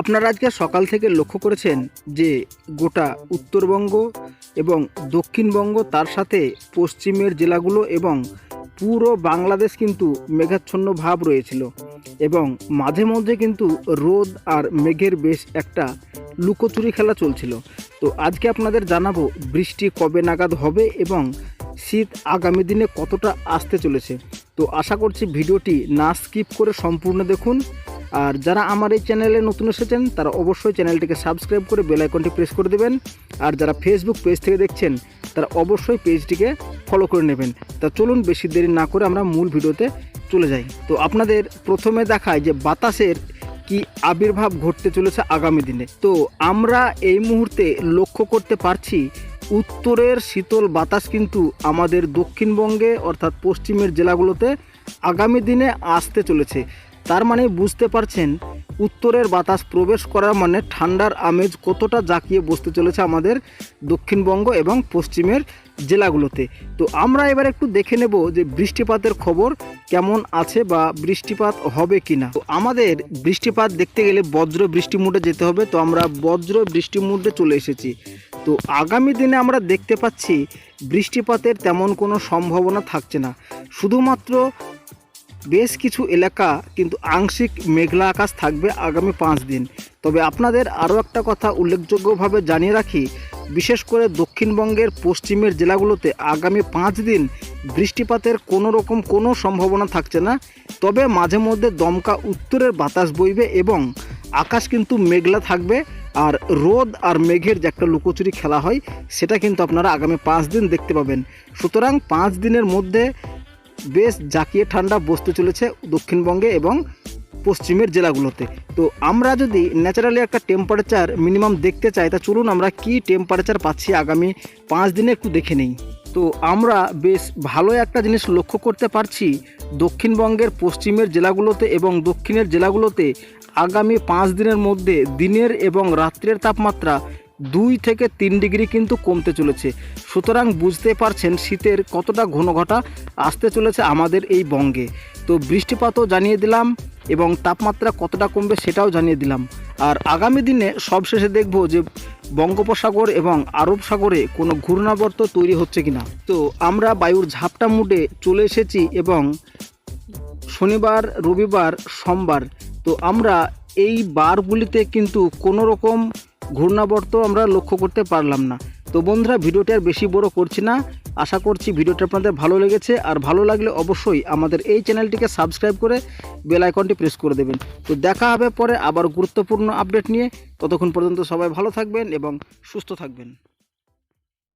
আপনারা আজকে সকাল থেকে লক্ষ্য করেছেন যে গোটা উত্তরবঙ্গ এবং দক্ষিণবঙ্গ তার সাথে পশ্চিমের জেলাগুলো এবং পুরো বাংলাদেশ কিন্তু মেঘাচ্ছন্ন ভাব রয়েছিল এবং মাঝে মধ্যে কিন্তু রোদ আর মেঘের বেশ একটা লুকোচুরি খেলা চলছিল। তো আজকে আপনাদের জানাব বৃষ্টি কবে নাগাদ হবে এবং শীত আগামী দিনে কতটা আসতে চলেছে। তো আশা করছি ভিডিওটি না স্কিপ করে সম্পূর্ণ দেখুন। আর যারা আমার এই চ্যানেলে নতুন এসেছেন, তারা অবশ্যই চ্যানেলটিকে সাবস্ক্রাইব করে বেল আইকনটি প্রেস করে দেবেন। আর যারা ফেসবুক পেজ থেকে দেখছেন, তারা অবশ্যই পেজটিকে ফলো করে নেবেন। তা চলুন বেশি দেরি না করে আমরা মূল ভিডিওতে চলে যাই। তো আপনাদের প্রথমে দেখায় যে বাতাসের কি আবির্ভাব ঘটতে চলেছে আগামী দিনে। তো আমরা এই মুহূর্তে লক্ষ্য করতে পারছি, উত্তরের শীতল বাতাস কিন্তু আমাদের দক্ষিণবঙ্গে অর্থাৎ পশ্চিমের জেলাগুলোতে আগামী দিনে আসতে চলেছে। তার মানে বুঝতে পারছেন, উত্তরের বাতাস প্রবেশ করার মানে ঠান্ডার আমেজ কতটা জাঁকিয়ে বসতে চলেছে আমাদের দক্ষিণবঙ্গ এবং পশ্চিমের জেলাগুলোতে। তো আমরা এবার একটু দেখে নেব যে বৃষ্টিপাতের খবর কেমন আছে বা বৃষ্টিপাত হবে কি না তো আমাদের বৃষ্টিপাত দেখতে গেলে বজ্র বৃষ্টি মুডে যেতে হবে, তো আমরা বজ্র বৃষ্টি মুডে চলে এসেছি। তো আগামী দিনে আমরা দেখতে পাচ্ছি বৃষ্টিপাতের তেমন কোনো সম্ভাবনা থাকছে না। শুধুমাত্র বেশ কিছু এলাকা কিন্তু আংশিক মেঘলা আকাশ থাকবে আগামী পাঁচ দিন। তবে আপনাদের আরও একটা কথা উল্লেখযোগ্যভাবে জানিয়ে রাখি, বিশেষ করে দক্ষিণবঙ্গের পশ্চিমের জেলাগুলোতে আগামী পাঁচ দিন বৃষ্টিপাতের কোনো রকম কোনো সম্ভাবনা থাকছে না। তবে মাঝে মধ্যে দমকা উত্তরের বাতাস বইবে এবং আকাশ কিন্তু মেঘলা থাকবে আর রোদ আর মেঘের যে একটা লুকোচুরি খেলা হয়, সেটা কিন্তু আপনারা আগামী পাঁচ দিন দেখতে পাবেন। সুতরাং পাঁচ দিনের মধ্যে বেশ জাঁকিয়ে ঠান্ডা বসতে চলেছে দক্ষিণবঙ্গে এবং পশ্চিমের জেলাগুলোতে। তো আমরা যদি ন্যাচারালি একটা টেম্পারেচার মিনিমাম দেখতে চাই, তা চলুন আমরা কি টেম্পারেচার পাচ্ছি আগামী পাঁচ দিনে একটু দেখে নেই। তো আমরা বেশ ভালো একটা জিনিস লক্ষ্য করতে পারছি দক্ষিণবঙ্গের পশ্চিমের জেলাগুলোতে এবং দক্ষিণের জেলাগুলোতে আগামী পাঁচ দিনের মধ্যে দিনের এবং রাত্রের তাপমাত্রা দুই থেকে তিন ডিগ্রি কিন্তু কমতে চলেছে। সুতরাং বুঝতে পারছেন শীতের কতটা ঘন ঘটা আসতে চলেছে আমাদের এই বঙ্গে। তো বৃষ্টিপাতও জানিয়ে দিলাম এবং তাপমাত্রা কতটা কমবে সেটাও জানিয়ে দিলাম। আর আগামী দিনে সবশেষে দেখব যে বঙ্গোপসাগর এবং আরব সাগরে কোনো ঘূর্ণাবর্ত তৈরি হচ্ছে কিনা। তো আমরা বায়ুর ঝাপটা মুডে চলে এসেছি এবং শনিবার, রবিবার, সোমবার, তো আমরা এই বারগুলিতে কিন্তু কোনো রকম ঘূর্ণাবর্ত আমরা লক্ষ্য করতে পারলাম না। তো বন্ধুরা, ভিডিওটি আর বেশি বড় করছি না। আশা করছি ভিডিওটি আপনাদের ভালো লেগেছে। আর ভালো লাগলে অবশ্যই আমাদের এই চ্যানেলটিকে সাবস্ক্রাইব করে বেল আইকনটি প্রেস করে দেবেন। তো দেখা হবে পরে আবার গুরুত্বপূর্ণ আপডেট নিয়ে। ততক্ষণ পর্যন্ত সবাই ভালো থাকবেন এবং সুস্থ থাকবেন।